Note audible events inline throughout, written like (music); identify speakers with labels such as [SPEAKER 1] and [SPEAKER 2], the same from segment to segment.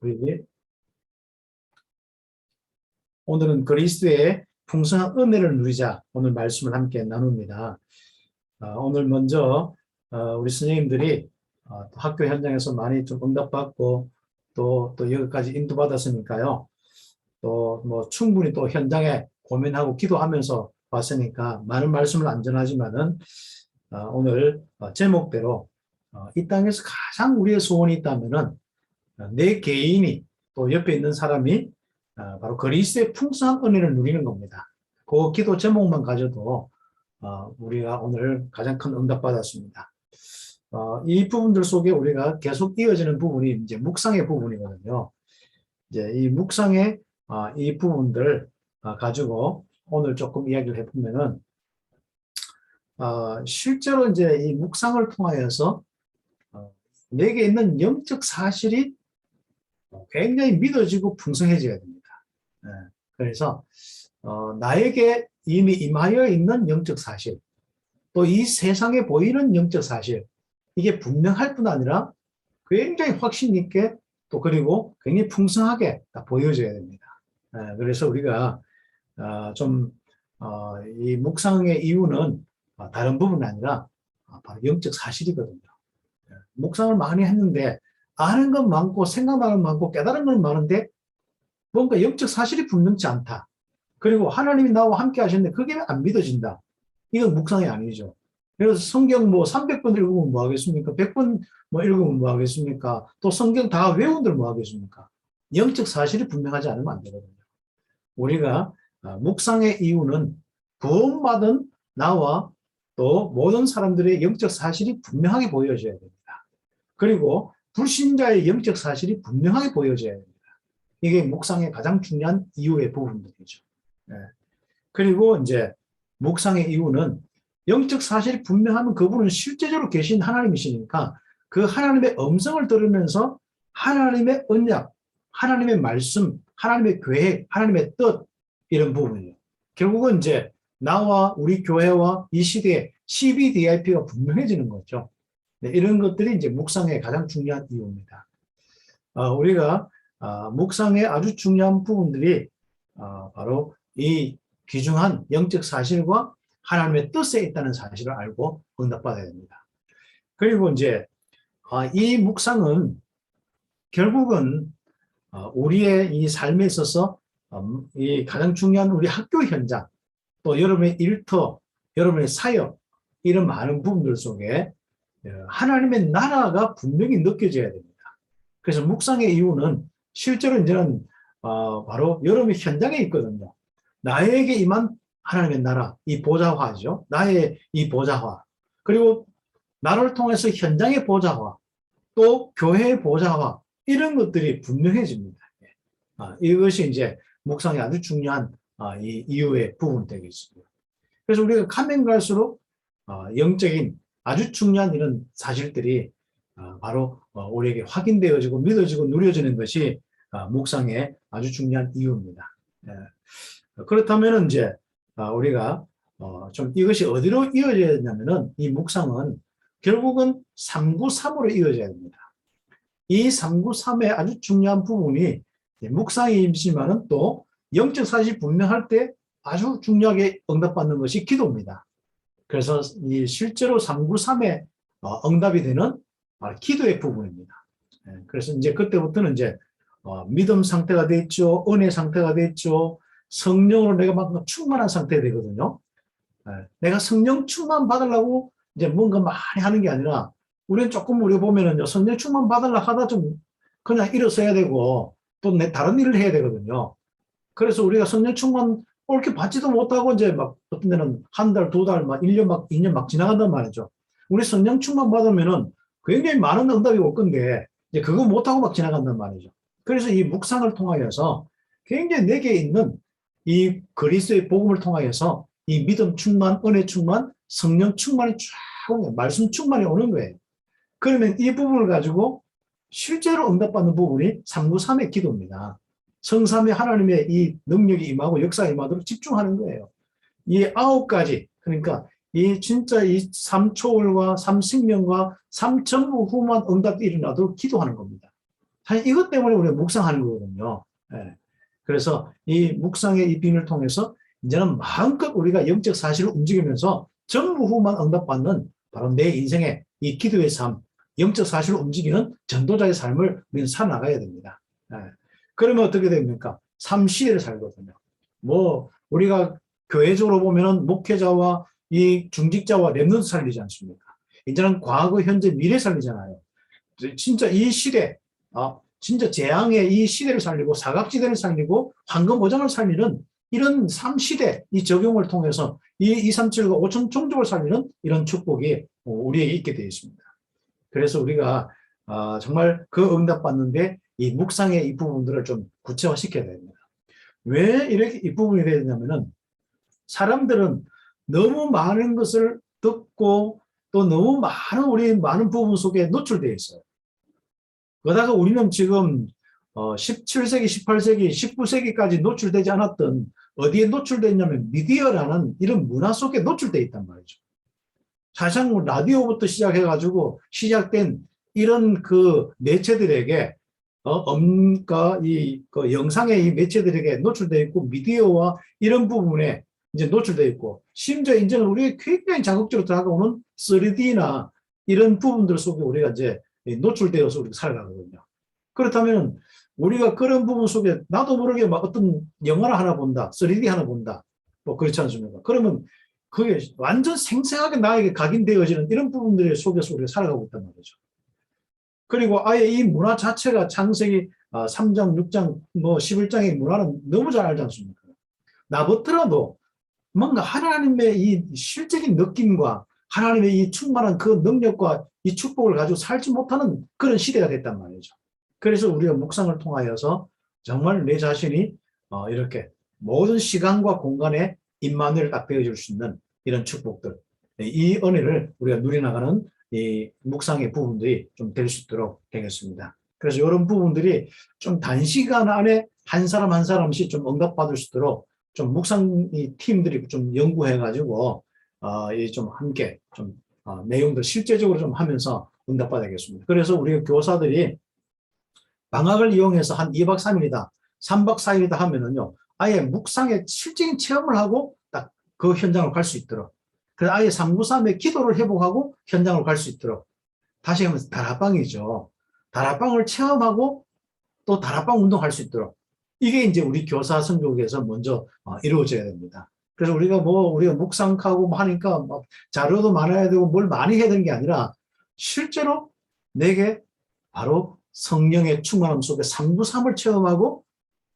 [SPEAKER 1] 우리 오늘은 그리스도의 풍성한 은혜를 누리자 오늘 말씀을 함께 나눕니다. 어, 오늘 먼저 어, 우리 선생님들이 어, 또 학교 현장에서 많이 좀 응답받고 또, 또 여기까지 인도받았으니까요. 또 뭐 충분히 또 현장에 고민하고 기도하면서 왔으니까 많은 말씀을 안 전하지만은 어, 오늘 어, 제목대로 어, 이 땅에서 가장 우리의 소원이 있다면은 어, 내 개인이 또 옆에 있는 사람이 어, 바로 그리스도의 풍성한 은혜를 누리는 겁니다. 그 기도 제목만 가져도 어, 우리가 오늘 가장 큰 응답 받았습니다. 어, 이 부분들 속에 우리가 계속 이어지는 부분이 이제 묵상의 부분이거든요. 이제 이 묵상의 어, 이 부분들 어, 가지고 오늘 조금 이야기를 해보면은 어, 실제로 이제 이 묵상을 통하여서 어, 내게 있는 영적 사실이 굉장히 믿어지고 풍성해져야 됩니다. 예, 그래서 어, 나에게 이미 임하여 있는 영적 사실, 또 이 세상에 보이는 영적 사실, 이게 분명할 뿐 아니라 굉장히 확신 있게 또 그리고 굉장히 풍성하게 다 보여져야 됩니다. 예, 그래서 우리가 어, 좀, 어, 이 묵상의 이유는 어, 다른 부분이 아니라 어, 바로 영적 사실이거든요. 예, 묵상을 많이 했는데 아는 건 많고 생각나는 건 많고 깨달은 건 많은데 뭔가 영적 사실이 분명치 않다. 그리고 하나님이 나와 함께 하셨는데 그게 안 믿어진다. 이건 묵상이 아니죠. 그래서 성경 뭐 300번 읽으면 뭐 하겠습니까? 100번 뭐 읽으면 뭐 하겠습니까? 또 성경 다 외운들 뭐 하겠습니까? 영적 사실이 분명하지 않으면 안 되거든요. 우리가 아, 묵상의 이유는 구원받은 나와 또 모든 사람들의 영적 사실이 분명하게 보여져야 됩니다. 그리고 불신자의 영적 사실이 분명하게 보여져야 됩니다. 이게 묵상의 가장 중요한 이유의 부분들이죠. 예. 그리고 이제 묵상의 이유는 영적 사실이 분명하면 그분은 실제적으로 계신 하나님이시니까 그 하나님의 음성을 들으면서 하나님의 언약, 하나님의 말씀, 하나님의 계획, 하나님의 뜻 이런 부분이에요. 결국은 이제 나와 우리 교회와 이 시대의 CBDIP가 분명해지는 거죠. 네, 이런 것들이 이제 묵상의 가장 중요한 이유입니다. 어, 우리가 어, 묵상의 아주 중요한 부분들이 어, 바로 이 귀중한 영적 사실과 하나님의 뜻에 있다는 사실을 알고 응답받아야 됩니다. 그리고 이제 어, 이 묵상은 결국은 어, 우리의 이 삶에 있어서 음, 이 가장 중요한 우리 학교 현장, 또 여러분의 일터, 여러분의 사역 이런 많은 부분들 속에 어, 하나님의 나라가 분명히 느껴져야 됩니다. 그래서 묵상의 이유는 실제로 이제는 어, 바로 여러분의 현장에 있거든요. 나에게 임한 하나님의 나라, 이 보좌화죠. 나의 이 보좌화. 그리고 나를 통해서 현장의 보좌화, 또 교회의 보좌화, 이런 것들이 분명해집니다. 아, 이것이 이제 묵상의 아주 중요한 아, 이 이유의 부분 되겠습니다. 그래서 우리가 가면 갈수록 어, 영적인 아주 중요한 이런 사실들이 어, 바로 어, 우리에게 확인되어지고 믿어지고 누려지는 것이 어, 묵상의 아주 중요한 이유입니다. 예. 그렇다면 이제 아, 우리가 어, 좀 이것이 어디로 이어져야 되냐면은 이 묵상은 결국은 393으로 이어져야 됩니다. 이 393의 아주 중요한 부분이 묵상이지만은 또 영적 사실이 분명할 때 아주 중요하게 응답받는 것이 기도입니다. 그래서 이 실제로 393의 어, 응답이 되는 기도의 부분입니다. 예, 그래서 이제 그때부터는 이제 어, 믿음 상태가 됐죠, 은혜 상태가 됐죠, 성령으로 내가 막 충만한 상태가 되거든요. 예, 내가 성령 충만 받으려고 이제 뭔가 많이 하는 게 아니라 우리는 조금 우리 보면은요 성령 충만 받으려 하다 좀 그냥 일어서야 되고 또 내 다른 일을 해야 되거든요. 그래서 우리가 성령 충만 옳게 받지도 못하고 이제 막 어떤 데는 한 달, 두 달, 막 1년 막 2년 막 지나간단 말이죠. 우리 성령 충만 받으면은 굉장히 많은 응답이 올 건데 이제 그거 못하고 막 지나간단 말이죠. 그래서 이 묵상을 통하여서 굉장히 내게 있는 이 그리스도의 복음을 통하여서 이 믿음 충만, 은혜 충만, 성령 충만이 쫙. 말씀 충만이 오는 거예요. 그러면 이 부분을 가지고 실제로 응답받는 부분이 393의 기도입니다. 성삼의 하나님의 이 능력이 임하고 역사 임하도록 집중하는 거예요. 이 아홉 가지, 그러니까 이 진짜 이 삼초월과 삼식명과 삼천부 후만 응답이 일어나도록 기도하는 겁니다. 사실 이것 때문에 우리가 묵상하는 거거든요. 예. 그래서 이 묵상의 이 비밀을 통해서 이제는 마음껏 우리가 영적 사실을 움직이면서 전부 후만 응답받는 바로 내 인생의 이 기도의 삶, 영적 사실을 움직이는 전도자의 삶을 우리는 살아나가야 됩니다. 예. 그러면 어떻게 됩니까? 삶 시대를 살거든요. 뭐 우리가 교회적으로 보면은 목회자와 이 중직자와 랩넌트 살리지 않습니까? 이제는 과거, 현재, 미래 살리잖아요. 진짜 이 시대, 아, 진짜 재앙의 이 시대를 살리고 사각지대를 살리고 황금오장을 살리는 이런 삶 시대 이 적용을 통해서 이 237과 5천 종족을 살리는 이런 축복이 우리에게 있게 되어 있습니다. 그래서 우리가 아, 정말 그 응답 받는데 이 묵상의 이 부분들을 좀 구체화 시켜야 됩니다. 왜 이렇게 이 부분이 되냐면은 사람들은 너무 많은 것을 듣고 또 너무 많은 우리 많은 부분 속에 노출되어 있어요. 그러다가 우리는 지금 어 17세기, 18세기, 19세기까지 노출되지 않았던 어디에 노출됐냐면 미디어라는 이런 문화 속에 노출되어 있단 말이죠. 사실상 라디오부터 시작해가지고 시작된 이런 그 매체들에게 어, 엄가 이 그 영상의 이 매체들에게 노출되어 있고 미디어와 이런 부분에 이제 노출되어 있고 심지어 이제는 우리 굉장히 자극적으로 다가오는 3D나 이런 부분들 속에 우리가 이제 노출되어서 우리가 살아가거든요. 그렇다면 우리가 그런 부분 속에 나도 모르게 막 어떤 영화를 하나 본다, 3D 하나 본다, 뭐 그렇지 않습니까? 그러면 그게 완전 생생하게 나에게 각인되어지는 이런 부분들 속에서 우리가 살아가고 있단 말이죠. 그리고 아예 이 문화 자체가 창세기 3장, 6장, 뭐 11장의 문화는 너무 잘 알지 않습니까? 나부터라도 뭔가 하나님의 이 실적인 느낌과 하나님의 이 충만한 그 능력과 이 축복을 가지고 살지 못하는 그런 시대가 됐단 말이죠. 그래서 우리가 묵상을 통하여서 정말 내 자신이 어, 이렇게 모든 시간과 공간에 임마누를 딱 배워줄 수 있는 이런 축복들, 이 은혜를 우리가 누려나가는 이 묵상의 부분들이 좀 될 수 있도록 되겠습니다. 그래서 이런 부분들이 좀 단시간 안에 한 사람 한 사람씩 좀 응답받을 수 있도록 좀 묵상 이 팀들이 좀 연구해가지고 어, 이좀 함께 좀 어, 내용들 실제적으로 좀 하면서 응답받아야겠습니다. 그래서 우리 교사들이 방학을 이용해서 한 2박 3일이다, 3박 4일이다 하면은요, 아예 묵상의 실질적인 체험을 하고 딱 그 현장을 갈수 있도록. 그래서 아예 393의 기도를 회복하고 현장을 갈수 있도록. 다시 하면 다락방이죠. 다락방을 체험하고 또 다락방 운동할 수 있도록. 이게 이제 우리 교사 성교육에서 먼저 어, 이루어져야 됩니다. 그래서 우리가 뭐 우리가 묵상하고 뭐 하니까 막 자료도 많아야 되고 뭘 많이 해야 되는 게 아니라 실제로 내게 바로 성령의 충만함 속에 393을 체험하고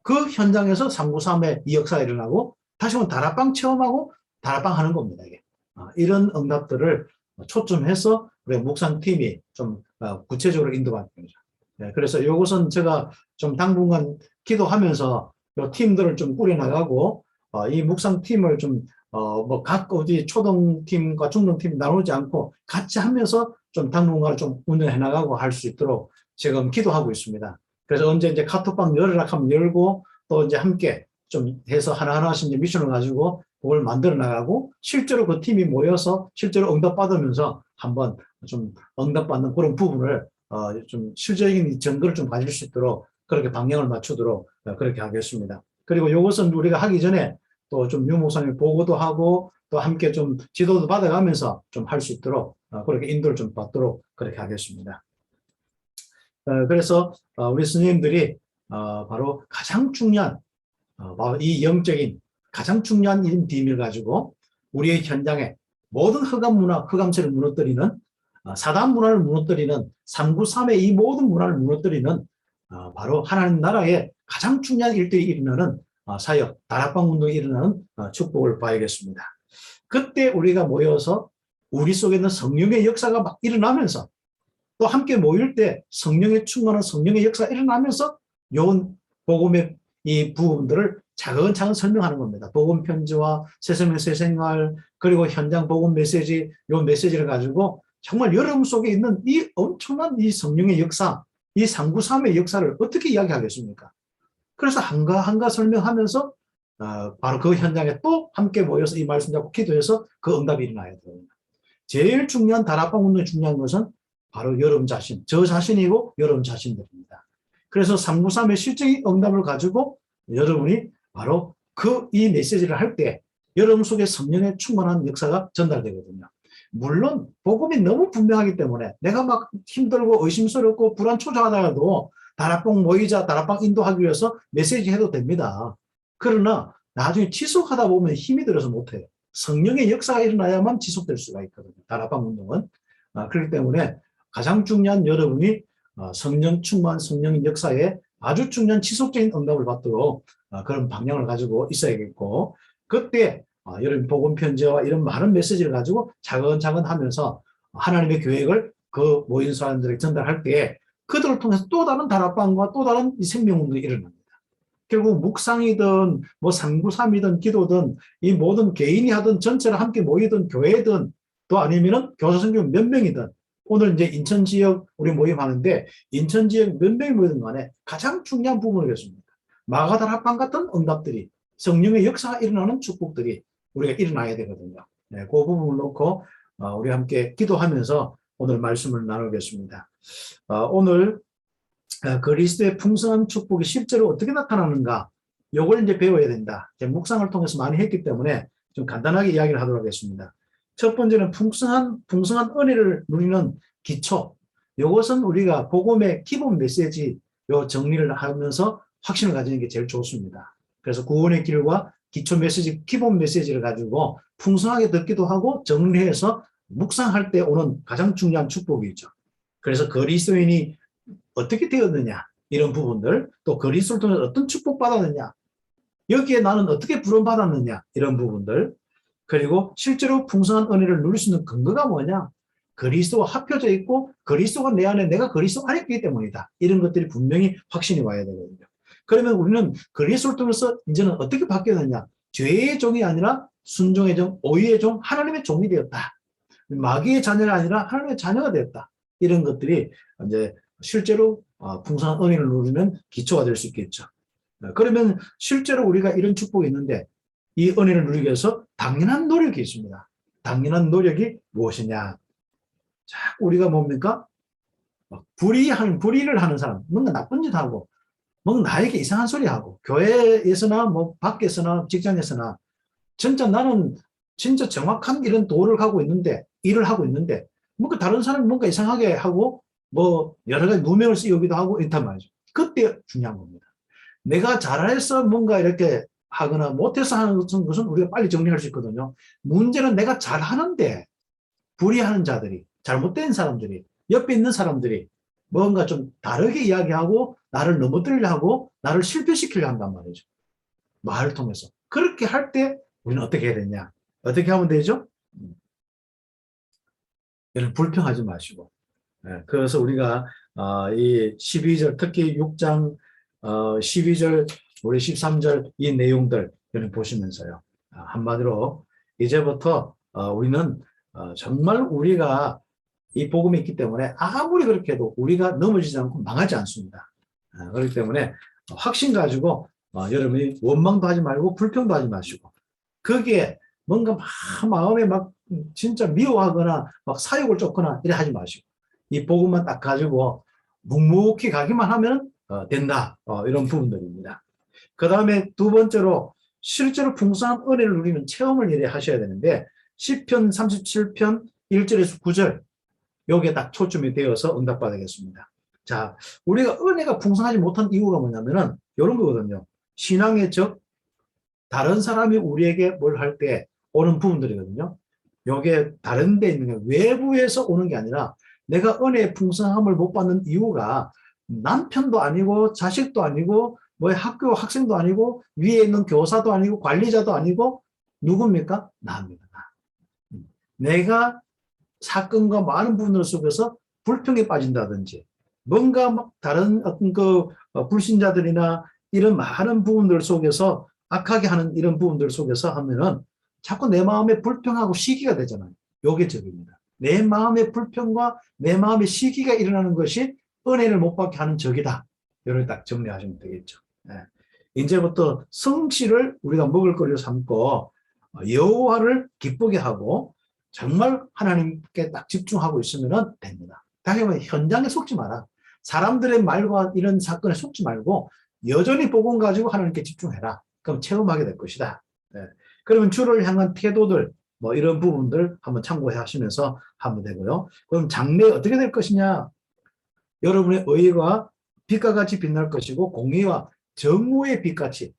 [SPEAKER 1] 그 현장에서 393의 이 역사가 일어나고 다시 한번 다락방 체험하고 다락방 하는 겁니다. 이게. 아, 이런 응답들을 초점해서 우리 묵상팀이 좀 어, 구체적으로 인도받는 거죠. 네, 그래서 이것은 제가 좀 당분간 기도하면서 요 팀들을 좀 꾸려나가고 어, 이 묵상팀을 좀 어, 뭐, 각 어디 초등팀과 중등팀 나누지 않고 같이 하면서 좀 당분간 좀 운영해 나가고 할 수 있도록 지금 기도하고 있습니다. 그래서 언제 이제 카톡방 열으라 하면 열고 또 이제 함께 좀 해서 하나하나씩 이제 미션을 가지고 그걸 만들어 나가고 실제로 그 팀이 모여서 실제로 응답받으면서 한번 좀 응답받는 그런 부분을 어, 좀 실질적인 증거를 좀 가질 수 있도록 그렇게 방향을 맞추도록 어, 그렇게 하겠습니다. 그리고 이것은 우리가 하기 전에 또 좀 유목사님 보고도 하고 또 함께 좀 지도도 받아가면서 좀 할 수 있도록 어, 그렇게 인도를 좀 받도록 그렇게 하겠습니다. 어, 그래서 어, 우리 스님들이 어, 바로 가장 중요한 어, 바로 이 영적인 가장 중요한 이 비밀 가지고 우리의 현장에 모든 흑암 문화, 흑암체를 무너뜨리는 어, 사단 문화를 무너뜨리는 393의 이 모든 문화를 무너뜨리는 어, 바로 하나님 나라의 가장 중요한 일들이 일어나는 어, 사역, 다락방 운동이 일어나는 어, 축복을 봐야겠습니다. 그때 우리가 모여서 우리 속에 있는 성령의 역사가 막 일어나면서 또 함께 모일 때 성령의 충만한 성령의 역사가 일어나면서 요원 복음의 이 부분들을 차근차근 설명하는 겁니다. 복음 편지와 새생명 새생활 그리고 현장 복음 메시지 요 메시지를 가지고 정말 여러분 속에 있는 이 엄청난 이 성령의 역사, 이 393의 역사를 어떻게 이야기하겠습니까? 그래서 한가 한가 설명하면서 어, 바로 그 현장에 또 함께 모여서 이 말씀 잡고 기도해서 그 응답이 일어나야 됩니다. 제일 중요한 다락방 운동이 중요한 것은 바로 여러분 자신, 저 자신이고 여러분 자신들입니다. 그래서 393의 실적인 응답을 가지고 여러분이 바로 그 이 메시지를 할 때 여러분 속에 성령의 충만한 역사가 전달되거든요. 물론 복음이 너무 분명하기 때문에 내가 막 힘들고 의심스럽고 불안 초조하다가도 다락방 모이자 다락방 인도하기 위해서 메시지 해도 됩니다. 그러나 나중에 지속하다 보면 힘이 들어서 못해요. 성령의 역사가 일어나야만 지속될 수가 있거든요. 다락방 운동은. 아, 그렇기 때문에 가장 중요한 여러분이 어, 성령 충만 성령의 역사에 아주 중요한 지속적인 응답을 받도록 아, 그런 방향을 가지고 있어야겠고 그때 아, 여러분 복음 편지와 이런 많은 메시지를 가지고 차근차근 하면서 하나님의 계획을 그 모인 사람들에게 전달할 때 그들을 통해서 또 다른 다락방과 또 다른 이 생명운동이 일어납니다. 결국 묵상이든 뭐 상구삼이든 기도든 이 모든 개인이 하든 전체를 함께 모이든 교회든 또 아니면은 교사선교 몇 명이든 오늘 이제 인천 지역 우리 모임하는데 인천 지역 몇 명이 모이든 간에 가장 중요한 부분이겠습니다. 마가다 합방 같은 응답들이 성령의 역사가 일어나는 축복들이 우리가 일어나야 되거든요. 네, 그 부분을 놓고 어, 우리 함께 기도하면서 오늘 말씀을 나누겠습니다. 어, 오늘 어, 그리스도의 풍성한 축복이 실제로 어떻게 나타나는가 요걸 이제 배워야 된다. 이제 묵상을 통해서 많이 했기 때문에 좀 간단하게 이야기를 하도록 하겠습니다. 첫 번째는 풍성한 풍성한 은혜를 누리는 기초. 요것은 우리가 복음의 기본 메시지 요 정리를 하면서 확신을 가지는 게 제일 좋습니다. 그래서 구원의 길과 기초 메시지, 기본 메시지를 가지고 풍성하게 듣기도 하고 정리해서 묵상할 때 오는 가장 중요한 축복이죠. 그래서 그리스도인이 어떻게 되었느냐 이런 부분들 또 그리스도를 통해 어떤 축복 받았느냐 여기에 나는 어떻게 부름 받았느냐 이런 부분들 그리고 실제로 풍성한 은혜를 누릴 수 있는 근거가 뭐냐? 그리스도와 합혀져 있고 그리스도가 내 안에 내가 그리스도 안에 있기 때문이다. 이런 것들이 분명히 확신이 와야 되거든요. 그러면 우리는 그리스도를 통해서 이제는 어떻게 바뀌었느냐? 죄의 종이 아니라 순종의 종 오유의 종 하나님의 종이 되었다. 마귀의 자녀가 아니라 하나님의 자녀가 되었다. 이런 것들이 이제 실제로 어, 풍성한 은혜를 누리는 기초가 될 수 있겠죠. 어, 그러면 실제로 우리가 이런 축복이 있는데 이 은혜를 누리기 위해서 당연한 노력이 있습니다. 당연한 노력이 무엇이냐? 자꾸 우리가 뭡니까? 불의하는 불의를 하는 사람, 뭔가 나쁜 짓 하고, 뭔가 나에게 이상한 소리 하고, 교회에서나 뭐 밖에서나 직장에서나 진짜 나는 진짜 정확한 이런 도를 가고 있는데 일을 하고 있는데 뭔가 다른 사람이 뭔가 이상하게 하고 뭐 여러 가지 누명을 쓰기도 하고 이렇단 말이죠. 그때 중요한 겁니다. 내가 잘해서 뭔가 이렇게 하거나 못해서 하는 것은 우리가 빨리 정리할 수 있거든요. 문제는 내가 잘하는데 불의하는 자들이 잘못된 사람들이 옆에 있는 사람들이 뭔가 좀 다르게 이야기하고 나를 넘어뜨리려 하고 나를 실패시키려 한단 말이죠. 말을 통해서. 그렇게 할 때 우리는 어떻게 해야 되냐? 어떻게 하면 되죠? 여러분 불평하지 마시고 예, 그래서 우리가 어, 이 12절 특히 6장 어, 12절 우리 13절 이 내용들 보시면서요 아, 한마디로 이제부터 어, 우리는 어, 정말 우리가 이 복음이 있기 때문에 아무리 그렇게 해도 우리가 넘어지지 않고 망하지 않습니다. 아, 그렇기 때문에 확신 가지고 어, 여러분이 원망도 하지 말고 불평도 하지 마시고 거기에 뭔가 막 마음에 막 진짜 미워하거나 막 사욕을 쫓거나 이래 하지 마시고 이 복음만 딱 가지고 묵묵히 가기만 하면 어, 된다. 어, 이런 부분들입니다. 그 다음에 두 번째로 실제로 풍성한 은혜를 누리는 체험을 이래 하셔야 되는데 10편 37편 1절에서 9절 여기에 딱 초점이 되어서 응답받아야겠습니다. 자, 우리가 은혜가 풍성하지 못한 이유가 뭐냐면은 이런 거거든요. 신앙의 적, 다른 사람이 우리에게 뭘 할 때 오는 부분들이거든요. 요게 다른 데 있는 게 외부에서 오는 게 아니라 내가 은혜의 풍성함을 못 받는 이유가 남편도 아니고 자식도 아니고 뭐 학교 학생도 아니고 위에 있는 교사도 아니고 관리자도 아니고 누굽니까? 나입니다. 나. 내가 사건과 많은 부분들 속에서 불평에 빠진다든지 뭔가 막 다른 어떤 그 어, 불신자들이나 이런 많은 부분들 속에서 악하게 하는 이런 부분들 속에서 하면은 자꾸 내 마음에 불평하고 시기가 되잖아요. 요게 적입니다. 내 마음의 불평과 내 마음의 시기가 일어나는 것이 은혜를 못 받게 하는 적이다. 이걸 딱 정리하시면 되겠죠. 네. 이제부터 성실을 우리가 먹을거리로 삼고 어, 여호와를 기쁘게 하고 정말 하나님께 딱 집중하고 있으면 됩니다. 다시 말해 현장에 속지 마라. 사람들의 말과 이런 사건에 속지 말고 여전히 복음 가지고 하나님께 집중해라. 그럼 체험하게 될 것이다. 네. 그러면 주를 향한 태도들 뭐 이런 부분들 한번 참고해 하시면서 하면 되고요. 그럼 장래 어떻게 될 것이냐? 여러분의 의가 빛과 같이 빛날 것이고 공의와 정오의 빛같이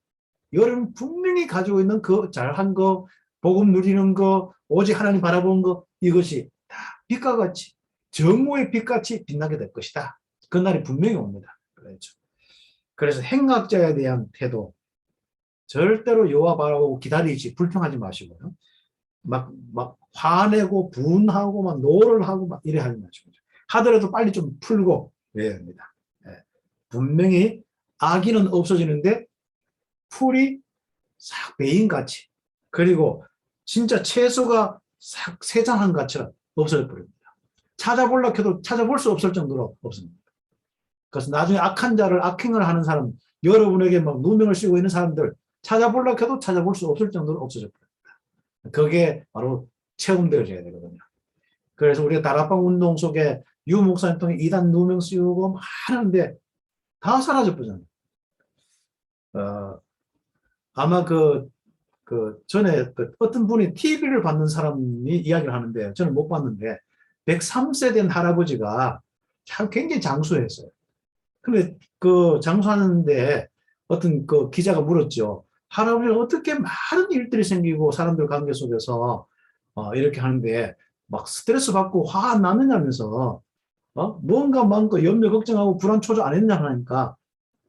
[SPEAKER 1] 여러분 분명히 가지고 있는 그 잘한 거, 복음 누리는 거, 오직 하나님 바라보는 거 이것이 다 빛과 같이 정오의 빛같이 빛나게 될 것이다. 그날이 분명히 옵니다. 그렇죠. 그래서 행악자에 대한 태도 절대로 여호와 바라보고 기다리지 불평하지 마시고요. 막, 막 화내고 분하고 막 노를 하고 막 이래 하지 마시고 하더라도 빨리 좀 풀고 외야 합니다. 예. 분명히 악인은 없어지는데 풀이 싹 베인같이 그리고 진짜 채소가 싹 세장한 것처럼 없어져 버립니다. 찾아보려 해도 찾아볼 수 없을 정도로 없습니다. 그래서 나중에 악한 자를 악행을 하는 사람, 여러분에게 막 누명을 쓰고 있는 사람들 찾아보려 해도 찾아볼 수 없을 정도로 없어져 버립니다. 그게 바로 체험되어져야 되거든요. 그래서 우리가 다락방 운동 속에 유 목사님 통해 이단 누명 씌우고 막 하는데 다 사라져 버잖아요. 어, 아마 그, 그 전에 그 어떤 분이 TV를 받는 사람이 이야기를 하는데 저는 못 봤는데 103세 된 할아버지가 참 굉장히 장수했어요. 근데 그 장수하는데 어떤 그 기자가 물었죠. 할아버지는 어떻게 많은 일들이 생기고 사람들 관계 속에서 어, 이렇게 하는데 막 스트레스 받고 화 안 나느냐면서 어? 뭔가 많고 염려 걱정하고 불안 초조 안 했냐 하니까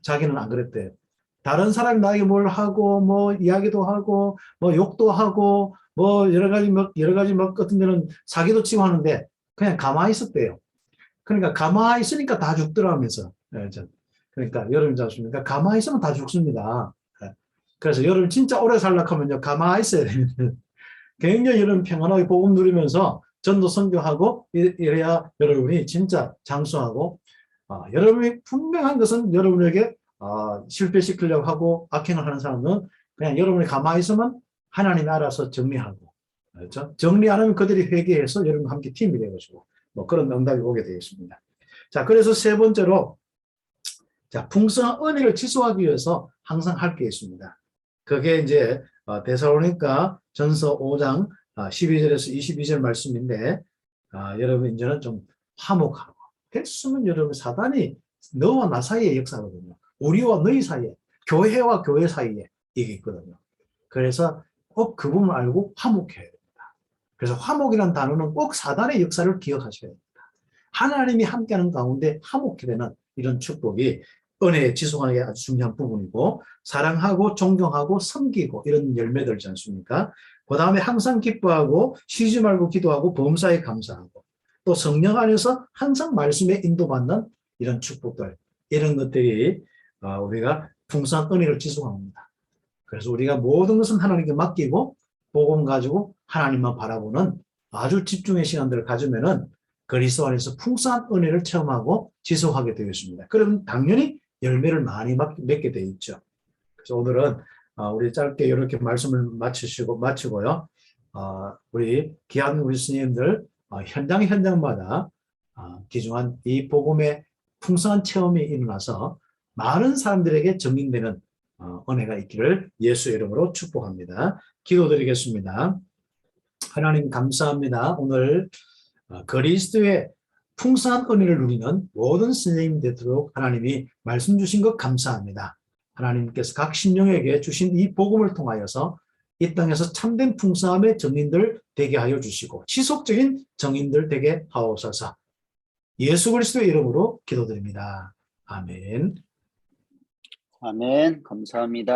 [SPEAKER 1] 자기는 안 그랬대. 다른 사람이 나에게 뭘 하고 뭐 이야기도 하고 뭐 욕도 하고 뭐 여러 가지 막 여러 가지 막 같은 데는 사기도 치고 하는데 그냥 가만히 있었대요. 그러니까 가만히 있으니까 다 죽더라면서. 예, 저. 그러니까 여러분 잡습니까? 가만히 있으면 다 죽습니다. 예. 그래서 여러분 진짜 오래 살락하면요 가만히 있어야 됩니다. (laughs) 굉장히 여러분 평안하게 복음 누리면서 전도 선교하고 이- 이래야 여러분이 진짜 장수하고 아, 여러분이 분명한 것은 여러분에게 아, 실패시키려고 하고 악행을 하는 사람은 그냥 여러분이 가만히 있으면 하나님이 알아서 정리하고 그렇죠? 정리 안 하면 그들이 회개해서 여러분과 함께 팀이 되어지고 뭐 그런 응답이 오게 되겠습니다. 자, 그래서 세 번째로 자, 풍성한 은혜를 지속하기 위해서 항상 할 게 있습니다. 그게 이제 어, 데살로니가 전서 5장 12절에서 22절 말씀인데 아, 여러분 이제는 좀 화목하고 됐으면 여러분 사단이 너와 나 사이의 역사거든요. 우리와 너희 사이에 교회와 교회 사이에 이게 있거든요. 그래서 꼭 그 부분을 알고 화목해야 됩니다. 그래서 화목이라는 단어는 꼭 사단의 역사를 기억하셔야 됩니다. 하나님이 함께하는 가운데 화목해 되는 이런 축복이 은혜에 지속하는 게 아주 중요한 부분이고 사랑하고 존경하고 섬기고 이런 열매들이지 않습니까? 그 다음에 항상 기뻐하고 쉬지 말고 기도하고 범사에 감사하고 또 성령 안에서 항상 말씀에 인도받는 이런 축복들 이런 것들이 어, 우리가 풍성한 은혜를 지속합니다. 그래서 우리가 모든 것은 하나님께 맡기고 복음 가지고 하나님만 바라보는 아주 집중의 시간들을 가지면은 그리스도 안에서 풍성한 은혜를 체험하고 지속하게 되겠습니다. 그럼 당연히 열매를 많이 맺- 맺게 돼 있죠. 그래서 오늘은 어, 우리 짧게 이렇게 말씀을 마치시고 마치고요. 어, 우리 귀한 우리 스님들 어, 현장 현장마다 어, 기중한 이 복음의 풍성한 체험이 일어나서 많은 사람들에게 증인되는 어, 은혜가 있기를 예수 이름으로 축복합니다. 기도드리겠습니다. 하나님 감사합니다. 오늘 어, 그리스도의 풍성한 은혜를 누리는 모든 선생님 되도록 하나님이 말씀 주신 것 감사합니다. 하나님께서 각 신령에게 주신 이 복음을 통하여서 이 땅에서 참된 풍성함의 정인들 되게 하여 주시고 지속적인 정인들 되게 하옵소서. 예수 그리스도의 이름으로 기도드립니다. 아멘.
[SPEAKER 2] 아멘. 감사합니다.